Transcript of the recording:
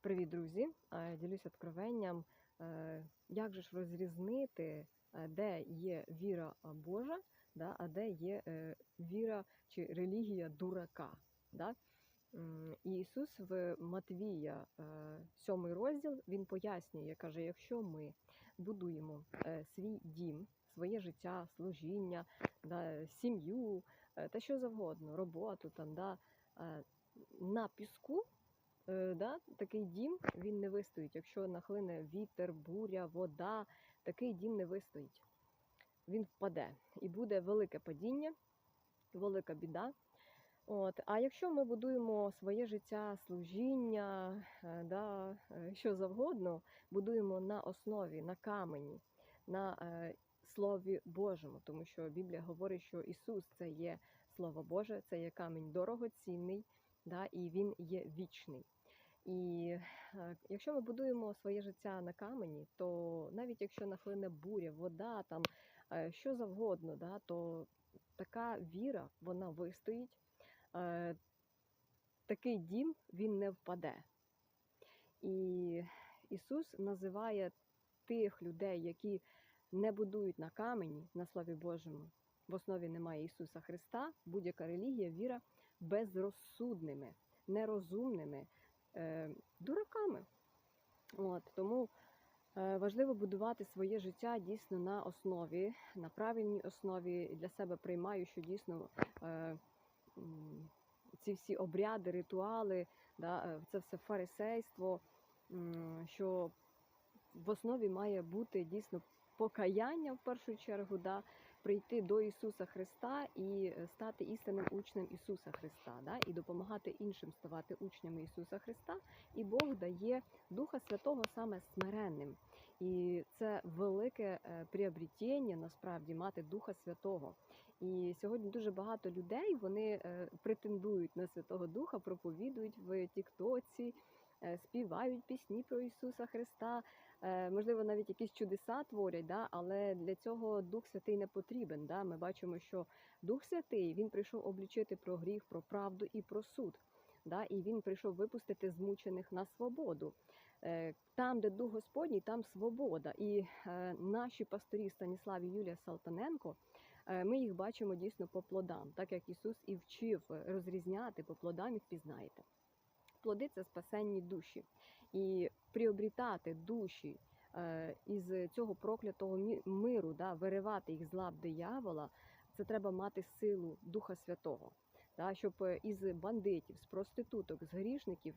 Привіт, друзі! Ділюсь откровенням, е, як же ж розрізнити, е, де є віра Божа, а де є е, віра чи релігія дурака. І Ісус в Матвія, е, сьомий розділ, він пояснює, каже, якщо ми будуємо свій дім, своє життя, служіння, сім'ю, та що завгодно, роботу на піску, да, такий дім він не вистоїть. Якщо нахлине вітер, буря, вода, такий дім не вистоїть. Він впаде і буде велике падіння, велика біда. От. А якщо ми будуємо своє життя, служіння, е, да, е, що завгодно, будуємо на основі, на камені, на е, Слові Божому, тому що Біблія говорить, що Ісус це є Слово Боже, це є камінь дорогоцінний, да, і Він є вічний. І е, якщо ми будуємо своє життя на камені, то навіть якщо нахлине буря, вода, там е, що завгодно, да, то така віра вона вистоїть. Е, Такий дім він не впаде. І Ісус називає тих людей, які не будують на камені, на Слові Божому. В основі немає Ісуса Христа, будь-яка релігія, віра безрозсудними, нерозумними, е, дураками. От, тому е, важливо будувати своє життя дійсно на основі, на правильній основі. Для себе приймаю, що дійсно е, ці всі обряди, ритуали, да, е, це все фарисейство, що в основі має бути дійсно покаяння в першу чергу, да, прийти до Ісуса Христа і е, стати істинним учнем Ісуса Христа, да, і допомагати іншим ставати учнями Ісуса Христа. І Бог дає Духа Святого саме смиренним. І це велике е, приобретення насправді мати Духа Святого. І сьогодні дуже багато людей вони е, претендують на Святого Духа, проповідують в Тіктоці, співають пісні про Ісуса Христа. Е, Можливо, навіть якісь чудеса творять, да? але для цього Дух Святий не потрібен. Да? Ми бачимо, що Дух Святий він прийшов облічити про гріх, про правду і про суд. Да? І він прийшов випустити змучених на свободу. Е, Там, де Дух Господній, там свобода. І е, наші пасторі Станіслав і Юлія Салтаненко. е, Ми їх бачимо дійсно по плодам, так як Ісус і вчив е, розрізняти по плодам їх пізнаєте. Плоди це спасенні душі. І приобрітати душі е, із цього проклятого миру, да, виривати їх з лап диявола, це треба мати силу Духа Святого. Да, щоб е, із бандитів, з проституток, з грішників